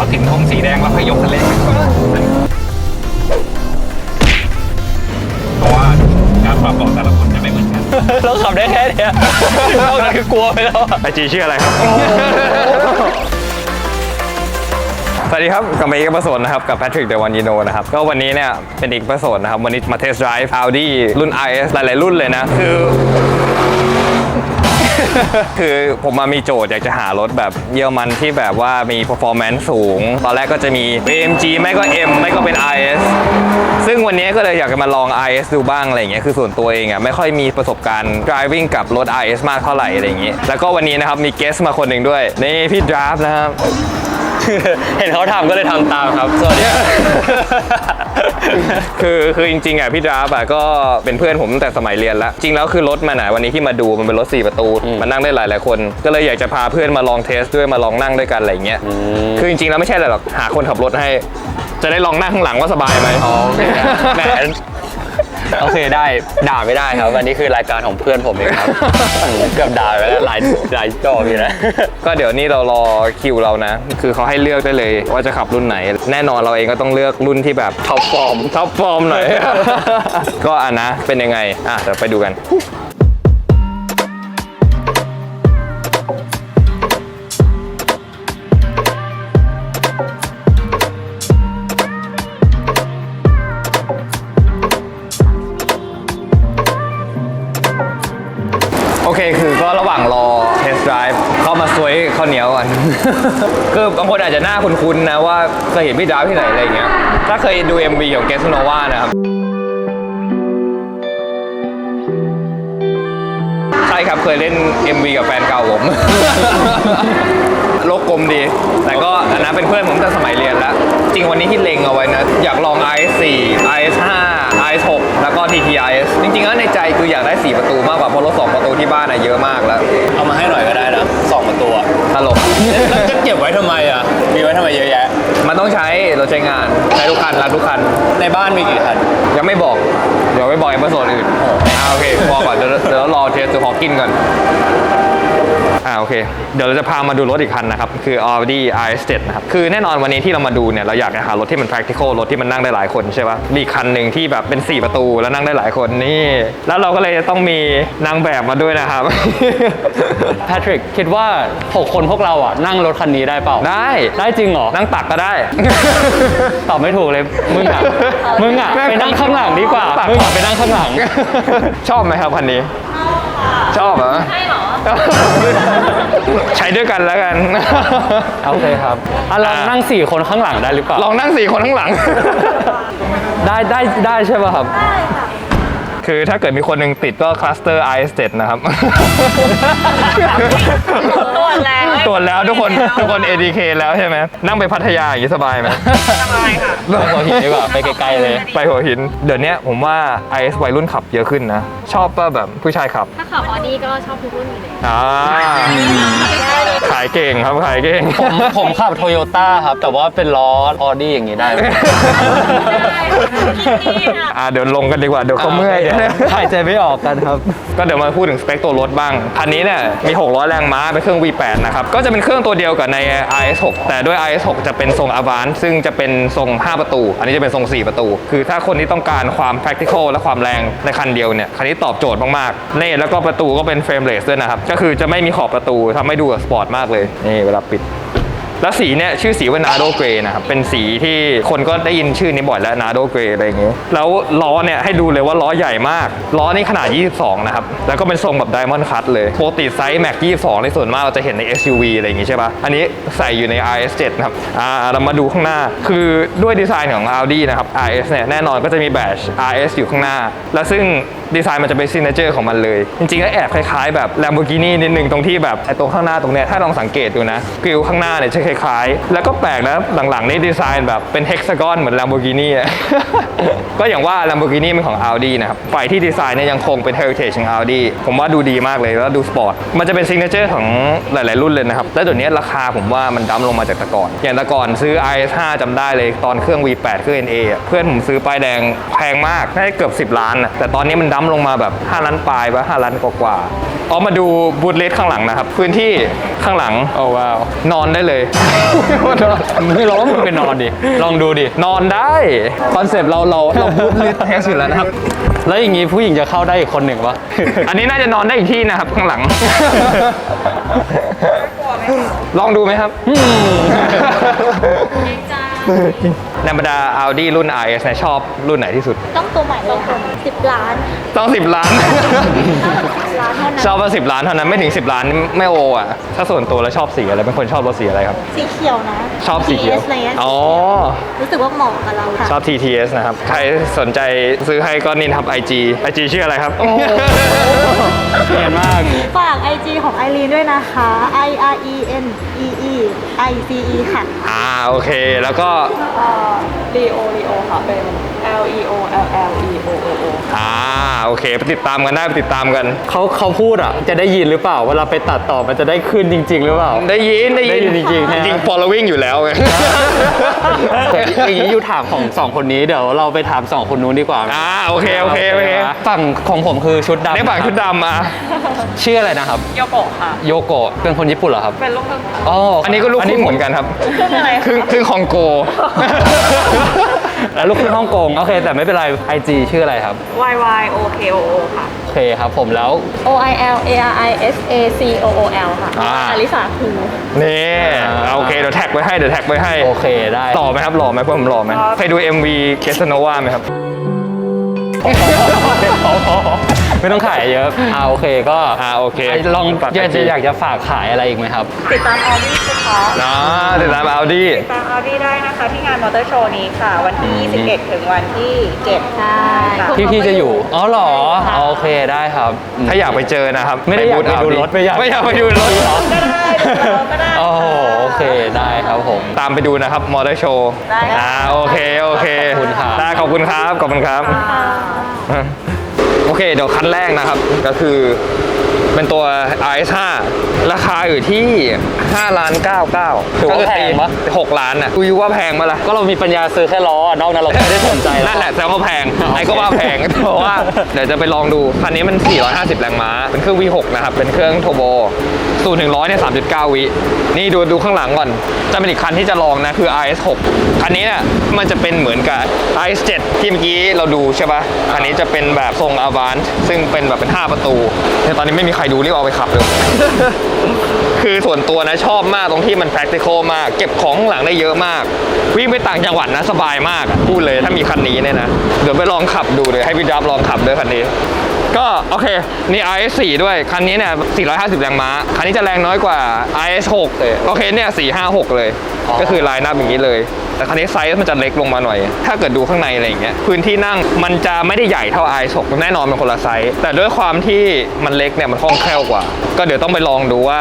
พอถึงธงสีแดงเราค่อยยกคันเร่งเพราะว่าการปรับเบาะแต่ละคนจะไม่เหมือนกัน เราขับได้แค่เนี้ยนอกนั้นคือกลัวไปแล้วอะไอจีชื่ออะไรครับ สวัสดีครับกับเมย์กับประสนนะครับ กับแพทริกเดวันยิโนนะครับ ก็วันนี้เนี่ยเป็นอีกประสนนะครับ วันนี้มาเทสต์ไดรฟ์ Audi รุ่น IS หลาย ๆ รุ่นเลยนะ คือ คือผมมามีโจทย์อยากจะหารถแบบเยอรมันที่แบบว่ามี performance สูง ตอนแรกก็จะมี AMG ไม่ก็ M ไม่ก็เป็น IS ซึ่งวันนี้ก็เลยอยากจะมาลอง IS ดูบ้างอะไรอย่างเงี้ยคือส่วนตัวเองอะไม่ค่อยมีประสบการณ์ driving กับรถ IS มากเท่าไหร่อะไรอย่างเงี้ยแล้วก็วันนี้นะครับมีเกสมาคนหนึ่งด้วยนี่พี่ดราฟนะครับ เห็นเขาทำก็เลยทำตามครับสวัสดีคือคือจริงๆอะพี่ดราฟอะก็เป็นเพื่อนผมตั้งแต่สมัยเรียนแล้วจริงแล้วคือรถมันอะวันนี้ที่มาดูมันเป็นรถ 4 ประตูมันนั่งได้หลายๆคน ก็เลยอยากจะพาเพื่อนมาลองเทสด้วยมาลองนั่งด้วยกันอะไรอย่างเงี้ยคือจริงๆแล้วไม่ใช่อะไรหรอกหาคนขับรถให้ จะได้ลองนั่งข้างหลังว่าสบายไหมอ๋อแหม โอเคได้ด่าไม่ได้ครับอันนี้คือรายการของเพื่อนผมเองครับเกือบด่าไปแล้วหลายหลายจอพี่นะก็เดี๋ยวนี้เรารอคิวเรานะ คือเขาให้เลือกได้เลยว่าจะขับรุ่นไหน แน่นอนเราเองก็ต้องเลือกรุ่นที่แบบท็อปฟอร์มท็อปฟอร์มหน่อยก็อะนะเป็นยังไงอะเดี๋ยวไปดูกัน คือบางคนอาจจะหน้าคุ้นๆนะว่าเคยเห็นพี่ดาวที่ไหนอะไรอย่างเงี้ย ถ้าเคยดู MV ของเกสโนวานะครับ ใช่ครับเคยเล่น MV กับแฟนเก่าผม โลกกลมดี แต่ก็อันนั้นเป็นเพื่อนผมตั้งแต่สมัยเรียนแล้ว จริงวันนี้ที่เล็งเอาไว้นะ อยากลอง IS4 IS5 IS6 แล้วก็ TTIS จริงๆแล้วในใจคืออยากได้ 4 ประตูมากกว่าเพราะรถ2ประตูที่บ้านอะเยอะมากแล้ว เอามาให้หน่อยก็ได้นะสองประตูอะตลก แล้วจะเก็บไว้ทำไมอะ มีไว้ทำไมเยอะแยะ มันต้องใช้เราใช้งานใช้ทุกคันรักทุกคัน ในบ้านมีกี่คัน ยังไม่บอก เดี๋ยวไม่บอกเอพิโซดอื่นอ่าโอเคบอกก่อนเดี๋ยวเดี๋ยวรอเทสตัวของกินก่อน อ่าโอเค เดี๋ยวเราจะพามาดูรถอีกคันนะครับ คือ Audi RS7 นะครับ คือแน่นอนวันนี้ที่เรามาดูเนี่ย เราอยากจะหารถที่มัน practical รถที่มันนั่งได้หลายคนใช่ปะมีอีกคันหนึ่งที่แบบเป็น 4 ประตูแล้วนั่งได้หลายคนนี่ แล้วเราก็เลยจะต้องมีนางแบบมาด้วยนะครับ แพทริกคิดว่า 6 คนพวกเราอะนั่งรถคันนี้ได้เปล่า ได้ ได้จริงเหรอ นั่งตักก็ได้ ตอบไม่ถูกเลย มึงอะ มึงอะไปนั่งข้างหลังดีกว่า มึงอะไปนั่งข้างหลัง ชอบไหมครับคันนี้ ชอบเหรอใช่เหรอ ใช้ด้วยกันแล้วกัน โอเคครับอะลองนั่ง4คนข้างหลังได้หรือเปล่า ลองนั่งสี่คนข้างหลัง ได้ได้ได้ใช่ป่ะครับคื อถ้าเกิดมีคนหนึ่งติดก็คลัสเตอร์ IS7 นะครับ ตรวจแล้ว ตรวจแล้วทุกคนทุกคน ADK แล้วใช่ไหมนั่งไปพัทยาอย่างนี้สบายไหมทำอะไรค่ะ ไปหัวหินดีกว่าไปไกลๆเลย ไปหัวหิน เดี๋ยวนี้ผมว่า IS วัยรุ่นขับเยอะขึ้นนะ ชอบป่ะแบบผู้ชายขับ ถ้าขับออดี้ก็ชอบทุกรุ่นอยู่เลยอ่าขาย เก่งครับขายเก่ง ผมผมขับโตโยต้าครับ แต่ว่าเป็นล้อออดี้อย่างนี้ได้ไหมอ่าเดี๋ยวลงกันดีกว่าเดี๋ยวเขาเมื่อยหายใจไม่ออกกันครับ ก็เดี๋ยวมาพูดถึงสเปคตัวรถบ้าง คันนี้เนี่ยมี 600 แรงม้า เป็นเครื่อง V8 นะครับ ก็จะเป็นเครื่องตัวเดียวกับใน RS6 แต่ด้วย RS6 จะเป็นทรง Avant ซึ่งจะเป็นทรง 5 ประตู อันนี้จะเป็นทรง 4 ประตู คือถ้าคนที่ต้องการความ practical และความแรงในคันเดียวเนี่ย คันนี้ตอบโจทย์มากๆนี่แล้วก็ประตูก็เป็น frameless ด้วยนะครับ ก็คือจะไม่มีขอบประตูทำให้ดูสปอร์ตมากเลยนี่เวลาปิด แล้วสีเนี่ยชื่อสีว่านาโดเกรนะครับเป็นสีที่คนก็ได้ยินชื่อนี้บ่อยแล้วนาโดเกรอะไรอย่างเงี้ยแล้วล้อเนี่ยให้ดูเลยว่าล้อใหญ่มากล้อนี่ขนาด 22 นะครับ แล้วก็เป็นทรงแบบไดมอนด์คัตเลยปกติไซส์แม็ก22 ในส่วนมากเราจะเห็นใน SUV อะไรอย่างงี้ใช่ปะอันนี้ใส่อยู่ใน RS7 นะครับอ่าเรามาดูข้างหน้า คือด้วยดีไซน์ของ Audi นะครับ RS เนี่ยแน่นอนก็จะมีแบช RS อยู่ข้างหน้า และซึ่งดีไซน์มันจะเป็นซิ g เนเจอร์ของมันเลย จริงๆแล้วแอบคล้ายๆแบบ Lamborghini นิดนึงตรงที่แบบไอ้ตรงข้างหน้าตรงเนี้ยถ้าลองสังเกตดูนะกริลข้างหน้าเนี่ยจะคล้ายๆ แล้วก็แปลกนะหลังๆนี่ดีไซน์แบบเป็นเฮกซากอนเหมือน Lamborghini อะก็อย่างว่า Lamborghini เป็นของ Audi นะครับฝ่ายที่ดีไซน์เนี่ยยังคงเป็น heritage ของ Audi ผมว่าดูดีมากเลยแล้วดูสปอร์ตมันจะเป็นซิ g เนเจอร์ของหลายๆรุ่นเลยนะครับและเดี๋ยวนี้ราคาผมว่ามันดั้มลงมาจากต่ก่อน อย่างต่ก่อนซื้อ i5 จำได้เลยตอนเครื่อง V8 เครื่อง NA เพื่อนผมซื้อป้ายแดงแพงมากน่าจะเกือบ 10 ล้านอะแต่ตอนนี้มันดัมจัมป์ลงมาแบบ 5 ล้านปลายปะ5ล้านกว่าๆเอามาดูบูทเลสข้างหลังนะครับ พื้นที่ข้างหลังโอ้ว้าวนอนได้เลยไม่ร้องมึงไปนอนดิ ลองดูดิ นอนได้คอนเซปต์เราเราเราบูทเลสแท้สุดแล้วนะครับ แล้วอย่างงี้ผู้หญิงจะเข้าได้อีกคนหนึ่งปะอันนี้น่าจะนอนได้อีกที่นะครับข้างหลัง ลองดูไหมครับจ้า ในบรรดา Audi รุ่น RS เนี่ยชอบรุ่นไหนที่สุด ต้องตัวใหม่เลยค่ะสิบล้านต้อง 10 ล้านล้านเท่านั้นชอบมา10ล้านเท่านั้นไม่ถึง 10 ล้านนี่ไม่โออะ ถ้าส่วนตัวแล้วชอบสีอะไรเป็นคนชอบรถสีอะไรครับ สีเขียวนะ ชอบสีเขียว TS อะไรเงี้ยอ๋อ รู้สึกว่าเหมาะกับเราค่ะ ชอบ TTS นะครับ ใครสนใจซื้อให้ก็นินทับ IG IG ชื่ออะไรครับ เนียนมาก ฝาก IG ของไอรีนด้วยนะคะ I R E N E E I C E ค่ะอ่าโอเค แล้วก็ ลีโอลีโอค่ะ เป็น L E O L L E O O O อ่าโอเคไปติดตามกันได้ไปติดตามกัน เขาเขาพูดอะ จะได้ยินหรือเปล่า เวลาไปตัดต่อมันจะได้ขึ้นจริง ๆ หรือเปล่า ได้ยินได้ยินได้ยินจริงๆฮะ จริง following อยู่แล้วไง อย่างนี้อยู่ถามของสองคนนี้เดี๋ยวเราไปถามสองคนนู้นดีกว่าอ่าโอเคโอเคโอเค ฝั่งของผมคือชุดดำในฝั่งชุดดำอะชื่ออะไรนะครับ โยโกะค่ะ โยโกะเป็นคนญี่ปุ่นเหรอครับเป็นลูกครึ่งอ๋ออันนี้ก็ลูกครึ่งเหมือนกันครับครึ่งอะไรครึ่งครึ่งคองโก แล้วลูกครึ่งฮ่องกงโอเค แต่ไม่เป็นไร IG ชื่ออะไรครับ Y Y O K O O ค่ะ โอเคครับผมแล้ว O I L A R I S A C O O L ค่ะอ่า อลิสาคูนี่อ่าโอเคเดี๋ยวแท็กไว้ให้เดี๋ยวแท็กไว้ให้โอเคได้หล่อไหมครับหล่อไหมเพื่อนผมหล่อไหมเคยดู MV เกสโนวาไหมครับ ไม่ต้องขายเยอะอ่าโอเคก็อ่าโอเคไอ้ลองฝากอยากจะ IG อยากจะฝากขายอะไรอีกไหมครับ ติดตาม Audi เฉพาะนะติดตาม Audi ติดตาม Audi ได้นะคะที่งานมอเตอร์โชว์นี้ค่ะ วันที่ 21 ถึงวันที่ 7 ใช่พี่พี่จะอยู่ อ๋อเหรออ๋อโอเคได้ครับ ถ้าอยากไปเจอนะครับ ไม่ได้อยากไปดู Audi รถไม่อยากไม่อยากไปดูรถก็ได้ดูก็ได้โอ้โหโอเคได้ครับผม ตามไปดูนะครับมอเตอร์โชว์ได้ค่ะอ่าโอเคโอเคขอบคุณครับได้ขอบคุณครับขอบคุณครับโอ เคเดี๋ยวคันแรกนะครับก็คือ เป็นตัว RS5 ราคาอยู่ที่5ล้าน99ถือว่าแพงปะ 6ล้านอะคุยว่าแพงมาละก็เรามีปัญญาซื้อแค่ล้ออะนอกนั้นเราไม่ได้สนใจแล้ว นั่นแหละแต่ว่าแพงไอ้ก็ว่าแพงเพราะว่าเดี๋ยวจะไปลองดูคันนี้มัน 450 แรงม้า เป็นเครื่อง V6 นะครับ เป็นเครื่องโทโบสูตรถึงร้อยเนี่ย3.9 วิ นี่ดูดูข้างหลังก่อน จะเป็นอีกคันที่จะลองนะ คือ RS6 คันนี้เนี่ยมันจะเป็นเหมือนกับ RS7 ที่เมื่อกี้เราดูใช่ปะคันนี้จะเป็นแบบทรง Avant ซึ่งเป็นแบบเป็น 5 ประตูแต่ตอนนี้ไม่มีใครดูรีบเอาไปขับเลย คือส่วนตัวนะชอบมากตรงที่มัน practical มาก เก็บของหลังได้เยอะมาก วิ่งไปต่างจังหวัดนะสบายมาก พูดเลยถ้ามีคันนี้เนี่ยนะ เดี๋ยวไปลองขับดูเลยให้พี่ดับลองขับด้วยคันนี้ ก็โอเคนี่ RS4 ด้วย คันนี้เนี่ย 450 แรงม้า คันนี้จะแรงน้อยกว่า RS6 โอเคเนี่ย 456 เลย ก็คือไลน์นับอย่างนี้เลย แต่คันนี้ไซส์มันจะเล็กลงมาหน่อย ถ้าเกิดดูข้างในอะไรอย่างเงี้ยพื้นที่นั่งมันจะไม่ได้ใหญ่เท่า RS6 แน่นอนเป็นคนละไซส์แต่ด้วยความที่มันเล็กเนี่ยมันคล่องแคล่วกว่า ก็เดี๋ยวต้องไปลองดูว่า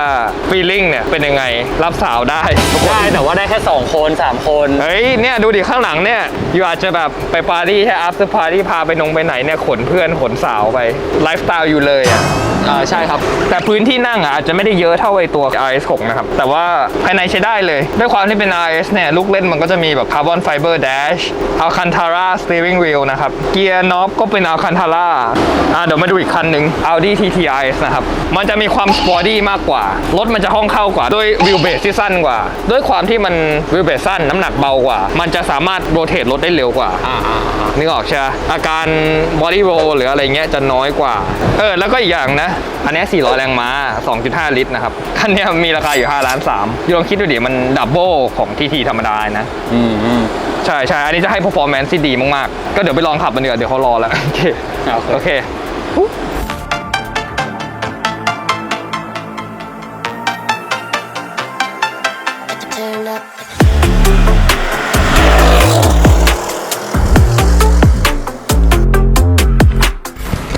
feeling เนี่ยเป็นยังไงรับสาวได้ทุกคนได้แต่ว่าได้แค่ 2 คน 3 คน เฮ้ยเนี่ยดูดิข้างหลังเนี่ยอยู่อาจจะแบบไปปาร์ตี้ใช่ after party พาไปนงไปไหนเนี่ยขนเพื่อนขนสาวไปไลฟ์สไตล์อยู่เลยอะอ่าใช่ครับ แต่พื้นที่นั่งอะอาจจะไม่ได้เยอะเท่าไอตัว RS6 นะครับแต่ว่าภายในใช้ได้เลย ด้วยความที่เป็น RS เนี่ยลูกเล่นมันก็จะมีแบบ Carbon Fiber Dash Alcantara Steering Wheel นะครับ เกียร์น็อปก็เป็น Alcantara อะเดี๋ยวมาดูอีกคันหนึ่ง Audi TT RS นะครับ มันจะมีความสปอร์ตี้มากกว่า รถมันจะห้องเข้ากว่าด้วยวิวเบสที่สั้นกว่า ด้วยความที่มันวิวเบสสั้นน้ำหนักเบากว่า มันจะสามารถโรเตทรถได้เร็วกว่าอ่าอ่าอ่านึกออกใช่ไหมอาการ body roll หรืออะไรเงี้ยจะน้อยกว่า เออ แล้วก็อีกอย่างนะ อันเนี้ย400 แรงม้า 2.5 ลิตรนะครับ คันเนี้ยมีราคาอยู่5ล้าน3ลองคิดดูดิ มันดับเบิลของทีทีธรรมดานะ อืมอืมใช่ใช่อันนี้จะให้ performance ที่ดีมากๆ ก็เดี๋ยวไปลองขับมันเดี๋ยวาเดี๋ยวเขารอแล้ว โอเค โอเคโอเค turn up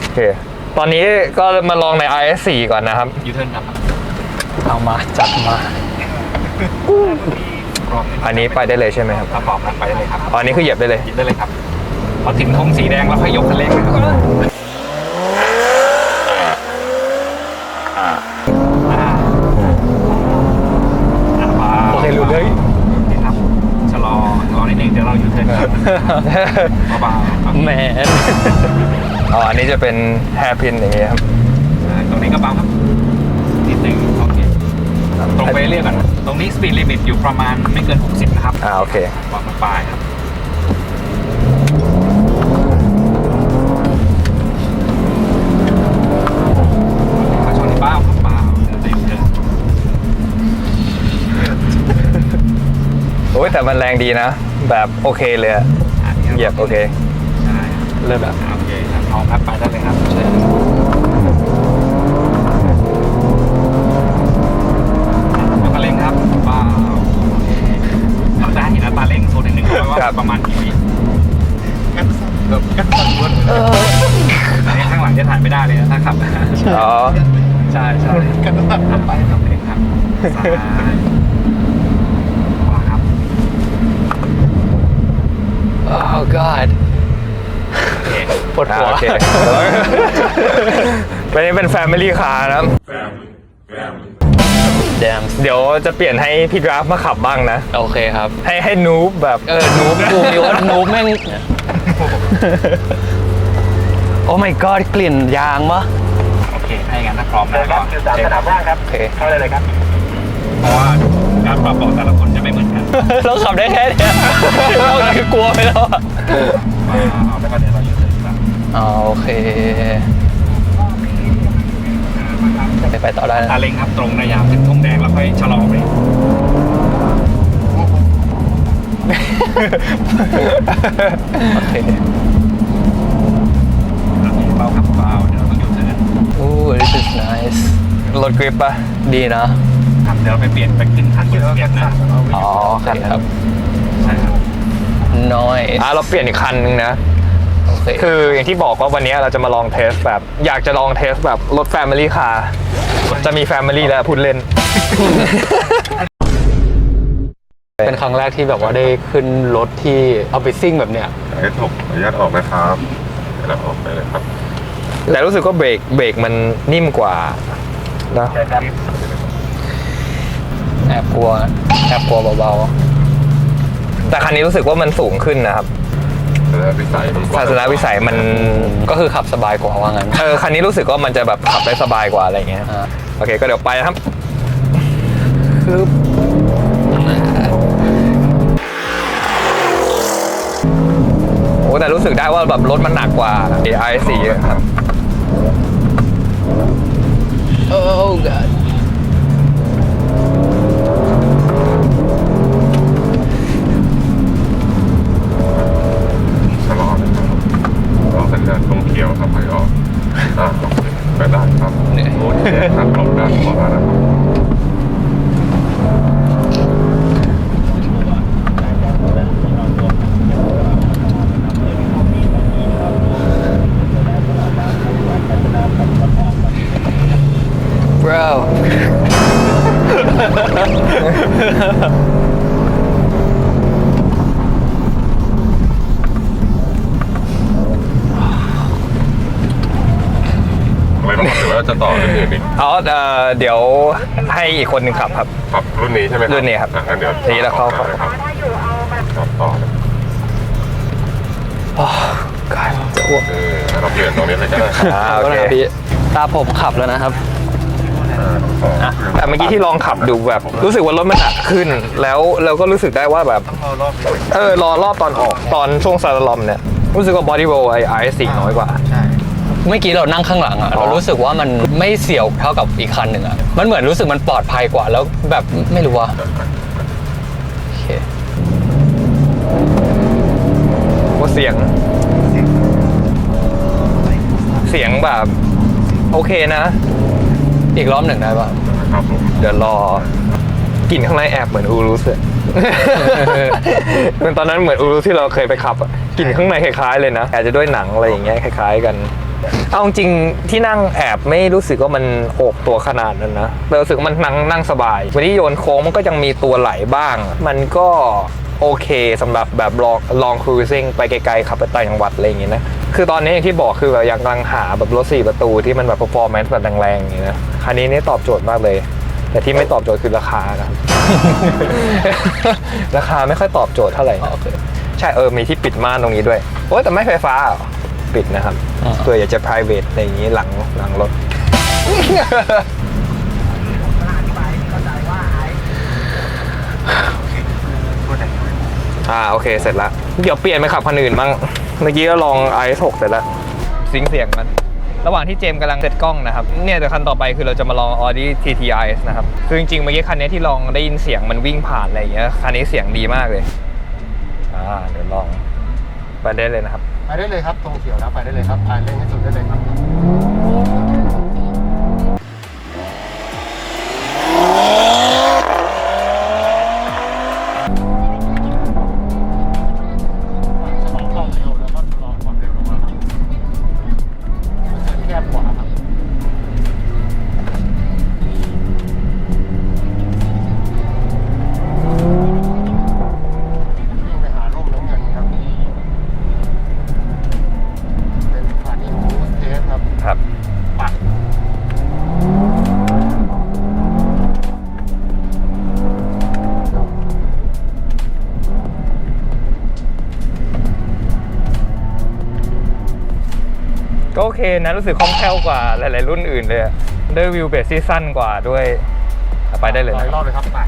โอเค ตอนนี้ก็มาลองใน RS4 ก่อนนะครับยูเทิร์นครับ เอามา จัดมา รอบอันนี้ไปได้เลยใช่ไหมครับถ้าพร้อมแล้วไปได้เลยครับอ๋ออันนี้คือเหยียบได้เลยหยิบได้เลยครับพอถึงธงสีแดงแล้วค่อยยกคันเร่งนะครับอ่าอ่ามาโอเครู้เลยนี่ครับชะลอชะลอนิดนึงเดี๋ยวเรายูเทิร์นครับเบาๆครับแหมอ๋ออันนี้จะเป็นแฮร์พินอย่างเงี้ยครับอ่าตรงนี้ก็เบาครับนิดหนึ่ง โอเคตรงไปเรื่อยก่อนตรงนี้ speed limit อยู่ประมาณไม่เกิน 60 นะครับอ่าโอเควางป้ายครับมาชนเป้าครับเป้าเดินเดินโอ้ยแต่มันแรงดีนะ แบบโอเคเลยอะอันนี้เหยียบโอเค ใช่เริ่มแบบ โอเคครับเอาครับไปได้เลยครับ วดหัวอ่าโอเควันนี้เป็น Family Car นะครับ แดมเดี๋ยวจะเปลี่ยนให้พี่ดราฟมาขับบ้างนะ โอเคครับ ให้ให้นูบแบบ เออนูบดูมีว่านูบแม่ง โอ้ my god กลิ่นยางปะโอเคถ้าอย่างนั้นถ้าพร้อมแล้วก็เชิญครับ โอเค เข้าได้เลยครับ เพราะว่าการปรับเบาะแต่ละคนจะไม่เหมือนกันเราขับได้แค่เนี้ยเราคือกลัวไปแล้วอะเอาไปก็เดี๋ยวเราอยู่เลยครับ อ๋อโอเค ไปไปต่อได้นะ ตาเล็งครับตรงระยะถึงธงแดงแล้วค่อยชะลอเบรกโอเคโอเคเบาครับเบาเดี๋ยวเราต้องอยู่เทิร์นโอ้ this is nice รถกริปปะดีนะ ครับเดี๋ยวเราไปเปลี่ยนไปขึ้นคันเปลี่ยนนะอ๋อโอเคครับ ใช่ครับ น้อยอะเราเปลี่ยนอีกคันนึงนะโอ เคคืออย่างที่บอกว่าวันนี้เราจะมาลองเทสแบบ อยากจะลองเทสแบบรถ Family Car จะมี Family แล้วพูดเล่น เป็นครั้งแรกที่แบบว่าได้ขึ้นรถที่เอาไปซิ่งแบบเนี้ยเอสหกขออนุญาตออกนะครับเดี๋ยวเราออกไปเลยครับ แต่รู้สึกว่าเบรกเบรกมันนิ่มกว่านะแอบกลัวแอบกลัวเบาแต่คันนี้รู้สึกว่ามันสูงขึ้นนะครับแล้ ววิสัยมันกว้างทัศนวิสัยมันๆก็คือขับสบายกว่าว่างั้นเออคันนี้รู้สึกว่ามันจะแบบขับได้สบายกว่าอะไรเงี้ยอ่าโอเคก็เดี๋ยวไปนะครับคือโอ้แต่รู้สึกได้ว่าแบบรถมันหนักกว่า i 4เยอะครับโอ้ god ไรบ้างครับหรือว่าจะต่อเรื่องอื่นอีกเอาเอ่อเดี๋ยวให้อีกคนหนึ่งขับครับ ปรับรุ่นนี้ใช่ไหมครับรุ่นนี้ครับอะงั้นเดี๋ยวทีนี้เราเข้า ต่อเลยครับครับต่อเลยกายจะอ้วกเออเราเปลี่ยนตรงนี้เลยก็ได้ครับ อ่าโอก็เคนะครับพี่ตาผมขับแล้วนะครับ อ่าต่อแต่เมื่อกี้ที่ลองขับดูแบบ รู้สึกว่ารถมันหนักขึ้น แล้วเราก็รู้สึกได้ว่าแบบเออรอรอบตอนออกตอนช่วงซาลอมเนี่ยรู้สึกว่าบอดี้โรไอไอสี่น้อยกว่าเมื่อกี้เรานั่งข้างหลังอะอ๋อเรารู้สึกว่ามันไม่เสี่ยวเท่ากับอีกคันหนึ่งอะมันเหมือนรู้สึกมันปลอดภัยกว่าแล้วแบบไม่รู้ว่าโอเคว่าเสียง เสียงแบบ โอเคนะ อีกรอบหนึ่งได้ป่ะ ครับผมเดี๋ยวรอกลิ่นข้างในแอบเหมือนอูรุสอะเหมือนตอนนั้นเหมือนอูรุสที่เราเคยไปขับอะกลิ่นข้างในคล้ายๆเลยนะอาจจะด้วยหนังอะไรอย่างเงี้ยคล้าย ๆ กัน เอาจริงๆที่นั่งแอบไม่รู้สึกว่ามันโอบตัวขนาดนั้นนะแต่รู้สึกว่ามันนั่งนั่งสบายวันนี้โยนโค้งมันก็ยังมีตัวไหลบ้าง มันก็โอเคสำหรับแบบลองลองครูซิ่งไปไกลๆขับไปต่างจังหวัดอะไรอย่างเงี้ยนะ คือตอนนี้อย่างที่บอกคือแบบยังกำลังหาแบบรถสี่ประตูที่มันแบบ performance แบบแรงๆอย่างเงี้ยนะคันนี้นี่ตอบโจทย์มากเลย แต่ที่ไม่ตอบโจทย์คือราคานะครับ ราคาไม่ค่อยตอบโจทย์เท่าไหร่นะใช่เออมีที่ปิดม่านตรงนี้ด้วยโอ้ยแต่ไม่ไฟฟ้าเหรอปิดนะครับเพื่ออยากจะ private อะไรอย่างนี้หลังหลังรถ อ่าโอเคเสร็จแล้วเดี๋ยวเปลี่ยนไปขับคันอื่นบ้าง เมื่อกี้ก็ลอง i6 เสร็จแล้วซิงค์เสียงมัน ระหว่างที่เจมส์กำลังเซตกล้องนะครับ เนี่ยเดี๋ยวคันต่อไปคือเราจะมาลอง Audi TT IS นะครับ คือจริงๆเมื่อกี้คันนี้ที่ลองได้ยินเสียงมันวิ่งผ่านอะไรอย่างเงี้ย คันนี้เสียงดีมากเลย อ่าเดี๋ยวลองไปได้เลยนะครับ ไปได้เลยครับตรงเขียวแล้วไปได้เลยครับไปเร่งให้สุดได้เลยครับ เคนะ รู้สึกคล่องแคล่วกว่าหลาย ๆ รุ่นอื่นเลยด้วยวิวเบสที่สั้นกว่าด้วย ไปได้เลยร้อยรอบเลยครับไป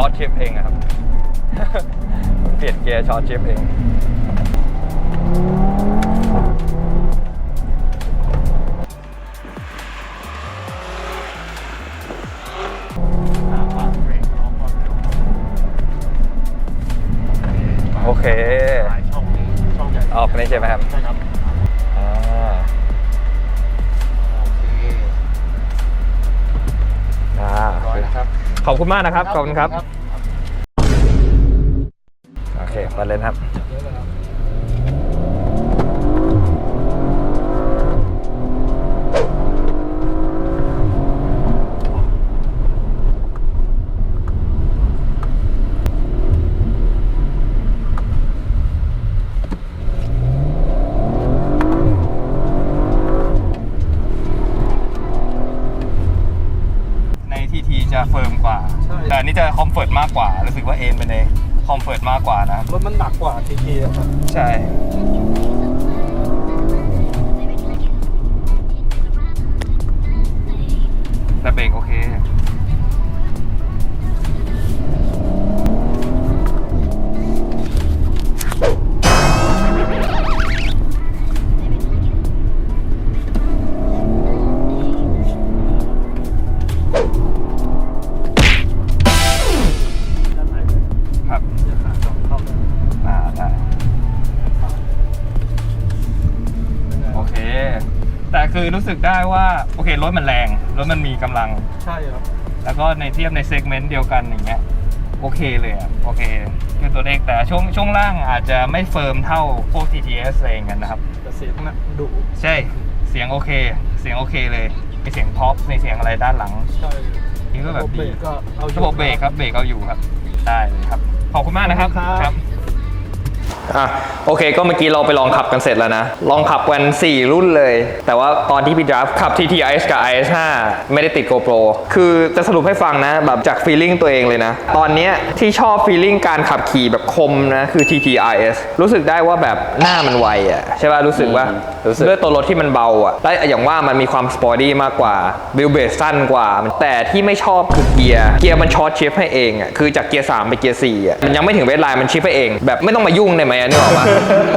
ช็อตชิฟเองครับ เปลี่ยนเกียร์ช็อตชิฟเอง คุณมากนะครับ ขอบคุณครับ โอเคไปเลยนะครับ รถมันหนักกว่าทีทีครับ ใช่ รู้สึกได้ว่าโอเครถมันแรงรถมันมีกำลัง ใช่ครับ แล้วก็ในเทียบในเซกเมนต์เดียวกันอย่างเงี้ยโอเคเลยอะโอเคคือตัวเลขแต่ช่วงช่วงล่างอาจจะไม่เฟิร์มเท่าพวก TTS อะไรอย่างเงี้ยนะครับ แต่เสียงน่ะดุใช่เสียงโอเค เสียงโอเคเลยมีเสียงท็อปในเสียงอะไรด้านหลัง ใช่นี่ก็แบบระบบเบรดีกก็เอาอยู่ ระบบเบรกครับเบรกเอาอยู่ครับ ได้เลยครับ ขอบคุณมากนะครับ ครับ อะโอเคก็เมื่อกี้เราไปลองขับกันเสร็จแล้วนะ ลองขับกัน 4 รุ่นเลย แต่ว่าตอนที่พี่ดราฟขับ TTIS กับ IS5 ไม่ได้ติด GoPro คือจะสรุปให้ฟังนะ แบบจากฟีลลิ่งตัวเองเลยนะ ตอนเนี้ยที่ชอบฟีลลิ่งการขับขี่แบบคมนะ คือ TTIS รู้สึกได้ว่าแบบหน้ามันไวอะใช่ป่ะรู้สึกว่า รู้สึกด้วยตัวรถที่มันเบาอะและอย่างว่ามันมีความสปอร์ตี้มากกว่าวิลเบสสั้นกว่า แต่ที่ไม่ชอบคือเกียร์ เกียร์มันช็อตชิฟให้เองอะ คือจากเกียร์3ไปเกียร์4อะ มันยังไม่ถึงเวทไลน์มันชิฟให้เอง แบบไม่ต้องมายุ่งได้ไหมอะนึกออกปะ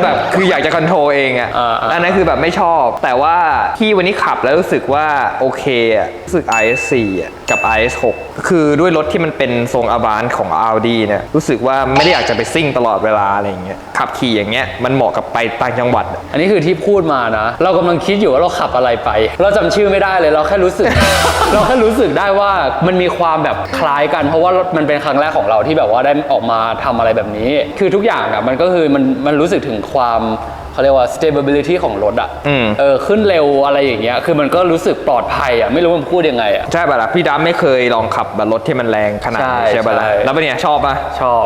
แบบคืออยากจะคอนโทรลเองอะอ่าๆอันนั้นคือแบบไม่ชอบ แต่ว่าที่วันนี้ขับแล้วรู้สึกว่าโอเคอะ รู้สึก IS4 อะกับ IS6 คือด้วยรถที่มันเป็นทรงอ v านของ Audi เนี่ยรู้สึกว่าไม่ได้อยากจะไปซิ่งตลอดเวลาอะไรอย่างเงี้ยขับขี่อย่างเงี้ยมันเหมาะกับไปต่างจังหวัดอะอันนี้คือที่พูดมานะ เรากำลังคิดอยู่ว่าเราขับอะไรไป เราจำชื่อไม่ได้เลยเราแค่รู้สึก เราแค่รู้สึกได้ว่ามันมีความแบบคล้ายกัน เพราะว่ามันเป็นครั้งแรกของเราที่แบบว่าได้ออกมาทำอะไรแบบนี้ คือทุกอย่างอะมันก็คือมันมันรู้สึกถึงความเขาเรียกว่า stability ของรถอะอืมเออขึ้นเร็วอะไรอย่างเงี้ย คือมันก็รู้สึกปลอดภัยอะไม่รู้มันพูดยังไงอะใช่ป่ะล่ะ พี่ดัมไม่เคยลองขับแบบรถที่มันแรงขนาดนี้ใช่ใช่ป่ะล่ะใช่แล้วเป็นไงชอบป่ะ ชอบ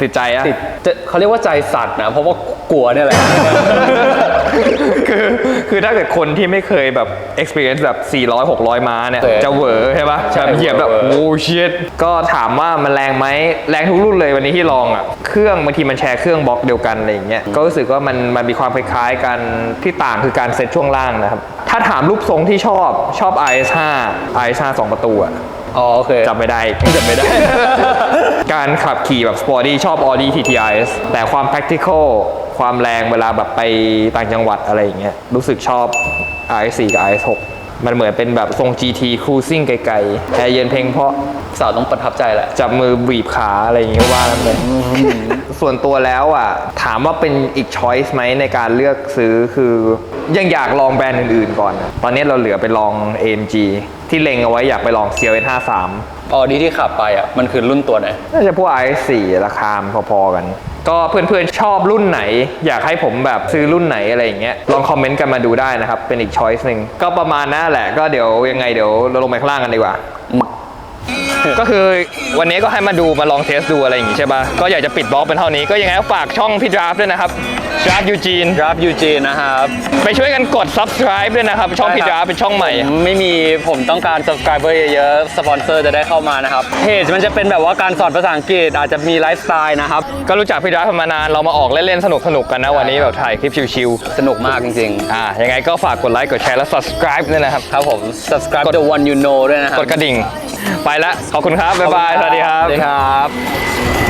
ติดใจอะติดจะเขาเรียกว่าใจสั่นนะเพราะว่ากลัวเนี่ยแหละ คือคือถ้าเกิดคนที่ไม่เคยแบบ experience แบบ 400 600 ม้าเนี่ยเคยจะเหวอใช่ปะใช่แบบเหยียบแบบเหวอโอ้ชิตก็ถามว่ามันแรงไหมแรงทุกรุ่นเลยวันนี้ที่ลองอะเครื่องบางทีมันแชร์เครื่องบล็อกเดียวกันอะไรอย่างเงี้ยก็รู้สึกว่ามันมันมีความคล้ายๆกันที่ต่างคือการเซตช่วงล่างนะครับถ้าถามรูปทรงที่ชอบชอบ IS5 IS5 สองประตูอะ อ๋อโอเคจำไม่ได้จำไม่ได้ การขับขี่แบบสปอร์ตี้ชอบ Audi TTIS แต่ความ practical ความแรงเวลาแบบไปต่างจังหวัดอะไรอย่างเงี้ยรู้สึกชอบ RS4 กับ RS6 มันเหมือนเป็นแบบทรง GT cruising ไกลๆแอร์เย็นเพลงเพราะสาวต้องประทับใจแหละ จับมือบีบขาอะไรอย่างเงี้ยว่ากันไป ส่วนตัวแล้วอะถามว่าเป็นอีกช้อยส์ไหมในการเลือกซื้อคือ ยังอยากลองแบรนด์อื่นๆก่อนอะตอนนี้เราเหลือไปลอง AMG ที่เล็งเอาไว้อยากไปลอง CLS 53ออดีที่ขับไปอะมันคือรุ่นตัวไหนน่าจะพวก i4 ราคามันพอๆกัน ก็เพื่อนๆชอบรุ่นไหน อยากให้ผมแบบซื้อรุ่นไหนอะไรอย่างเงี้ยลองคอมเมนต์กันมาดูได้นะครับ เป็นอีกช้อยส์หนึ่งก็ประมาณนั้นแหละ ก็เดี๋ยวยังไงเดี๋ยวเราลงไปข้างล่างกันดีกว่า ก็คือวันนี้ก็ให้มาดูมาลองเทสดูอะไรอย่างงี้ใช่ป่ะก็อยากจะปิดบล็อกเป็นเท่านี้ก็ยังไงก็ฝากช่องพี่ดราฟด้วยนะครับดราฟยูจีนรับยูจีนะครับ ไปช่วยกันกด subscribe ด้วยนะครับ ช่องพี่ดราฟเป็นช่องใหม่ ผมไม่มีผมต้องการ subscriber เยอะๆ สปอนเซอร์จะได้เข้ามานะครับ เพจมันจะเป็นแบบว่าการสอนภาษาอังกฤษอาจจะมีไลฟ์สไตล์นะครับ ก็รู้จักพี่ดราฟมานานเรามาออกเล่นๆสนุกๆกันนะวันนี้แบบถ่ายคลิปชิวๆสนุกมากจริงอ่ายังไงก็ฝากกดไลค์กดแชร์และ subscribe ด้วยนะครับ ๆ ครับผม subscribe the one you know ด้วยนะครับ กดกระดิ่งไปแล้วขอบคุณครับบ๊ายบายสวัสดีครับ สวัสดีครับ